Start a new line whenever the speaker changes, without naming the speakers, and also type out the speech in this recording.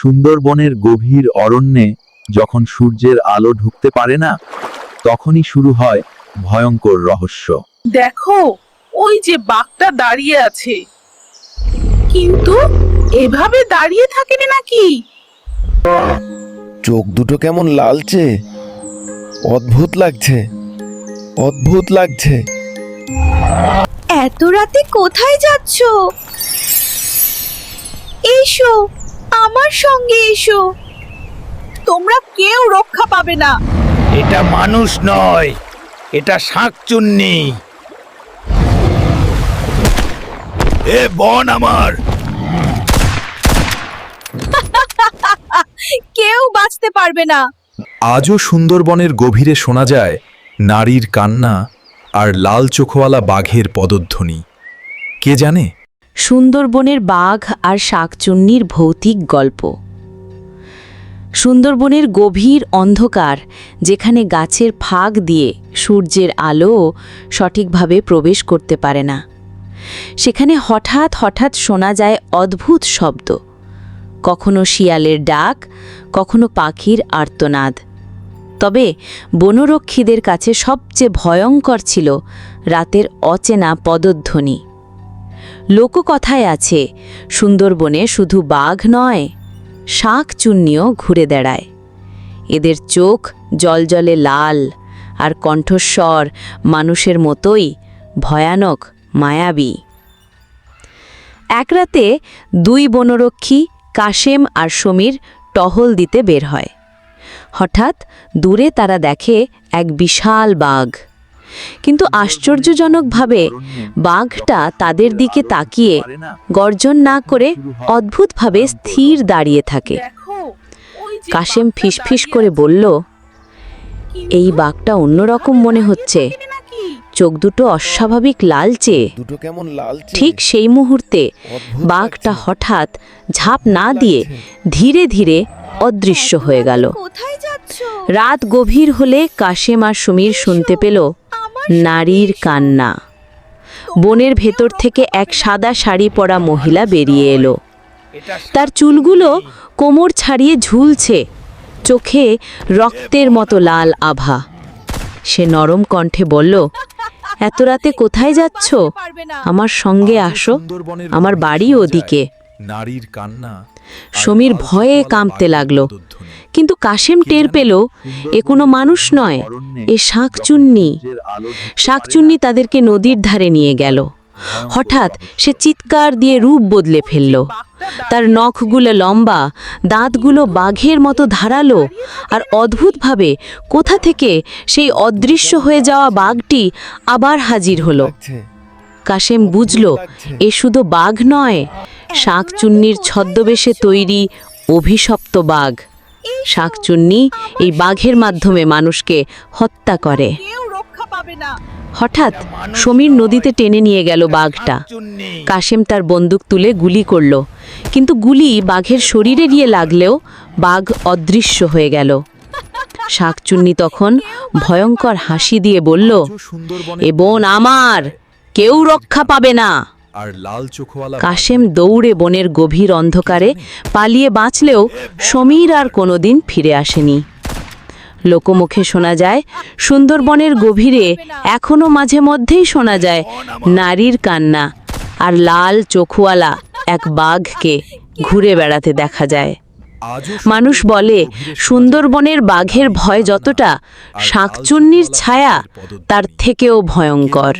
সুন্দরবনের গভীর অরণ্যে যখন সূর্যের আলো ঢুকতে পারে না তখনই শুরু হয় ভয়ঙ্কর রহস্য।
দেখো ওই যে বাঘটা দাঁড়িয়ে আছে। কিন্তু এভাবে দাঁড়িয়ে থাকেনি নাকি?
চোখ দুটো কেমন লালচে। অদ্ভুত লাগছে। অদ্ভুত লাগছে।
এত রাতে কোথায় যাচ্ছ? এসো। আমার সঙ্গে এসো।
তোমরা কেউ রক্ষা পাবে না।
এটা মানুষ নয় এটা শাকচুন্নি। এ বন আমার।
কেউ বাঁচতে পারবে না।
আজও সুন্দরবনের গভীরে শোনা যায় নারীর কান্না আর লাল চোখওয়ালা বাঘের পদধ্বনি। কে জানে?
সুন্দরবনের বাঘ আর শাকচুন্নির ভৌতিক গল্প। সুন্দরবনের গভীর অন্ধকার, যেখানে গাছের ফাঁক দিয়ে সূর্যের আলো সঠিকভাবে প্রবেশ করতে পারে না। সেখানে হঠাৎ হঠাৎ শোনা যায় অদ্ভুত শব্দ। কখনো শিয়ালের ডাক, কখনো পাখির আর্তনাদ। তবে বনরক্ষীদের কাছে সবচেয়ে ভয়ঙ্কর ছিল রাতের অচেনা পদধ্বনি। লোককথায় আছে, সুন্দরবনে শুধু বাঘ নয়, শাক চুন্নিও ঘুরে দাঁড়ায় এদের চোখ জলজলে লাল আর কণ্ঠস্বর মানুষের মতোই ভয়ানক, মায়াবী। এক রাতে দুই বনরক্ষী কাশেম আর সমীর টহল দিতে বের হয়। হঠাৎ দূরে তারা দেখে এক বিশাল বাঘ। কিন্তু আশ্চর্যজনকভাবে বাঘটা তাদের দিকে তাকিয়ে গর্জন না করে অদ্ভুতভাবে স্থির দাঁড়িয়ে থাকে। কাশেম ফিসফিস করে। বলল এই বাঘটা অন্যরকম মনে হচ্ছে? চোখ দুটো অস্বাভাবিক লালচে।
দুটো কেমন লালচে।
ঠিক সেই মুহূর্তে বাঘটা হঠাৎ ঝাঁপ না দিয়ে ধীরে ধীরে অদৃশ্য হয়ে গেল। রাত গভীর হলে কাশেম আর সুমির শুনতে পেল নারীর কান্না। বনের ভেতর থেকে এক সাদা শাড়ি পরা মহিলা বেরিয়ে এলো। তার চুলগুলো কোমর ছাড়িয়ে ঝুলছে চোখে রক্তের মতো লাল আভা। সে নরম কণ্ঠে বলল এত রাতে কোথায় যাচ্ছ? আমার সঙ্গে আসো আমার বাড়ি ওদিকে।
নারীর কান্না।
সমীর ভয়ে কাঁপতে লাগল। কিন্তু কাশেম টের পেল এ কোনো মানুষ নয় এ শাকচুন্নি। শাকচুন্নি তাদেরকে নদীর ধারে নিয়ে গেল। হঠাৎ সে চিৎকার দিয়ে রূপ বদলে ফেলল। তার নখগুলো লম্বা দাঁতগুলো বাঘের মতো ধারালো আর অদ্ভুতভাবে কোথা থেকে সেই অদৃশ্য হয়ে যাওয়া বাঘটি আবার হাজির হলো। কাশেম বুঝল এ শুধু বাঘ নয় শাকচুন্নির ছদ্মবেশে তৈরি অভিশপ্ত বাঘ। শাকচুন্নি এই বাঘের মাধ্যমে মানুষকে হত্যা করে।
কেউ রক্ষা পাবে না।
হঠাৎ সমীর নদীতে টেনে নিয়ে গেল বাঘটা। কাশেম তার বন্দুক তুলে গুলি করল। কিন্তু গুলি বাঘের শরীরে গিয়ে লাগলেও বাঘ অদৃশ্য হয়ে গেল। শাকচুন্নি তখন ভয়ঙ্কর হাসি দিয়ে বলল এ বোন আমার কেউ রক্ষা পাবে না।
আর লাল চোখওয়ালা
কাশেম দৌড়ে বনের গভীর অন্ধকারে পালিয়ে বাঁচলেও সমীর আর কোনোদিন ফিরে আসেনি। লোকমুখে শোনা যায় সুন্দরবনের গভীরে এখনও মাঝে মধ্যেই শোনা যায় নারীর কান্না আর লাল চোখওয়ালা এক বাঘকে ঘুরে বেড়াতে দেখা যায়। মানুষ বলে সুন্দরবনের বাঘের ভয় যতটা শাকচুন্নির ছায়া তার থেকেও ভয়ঙ্কর।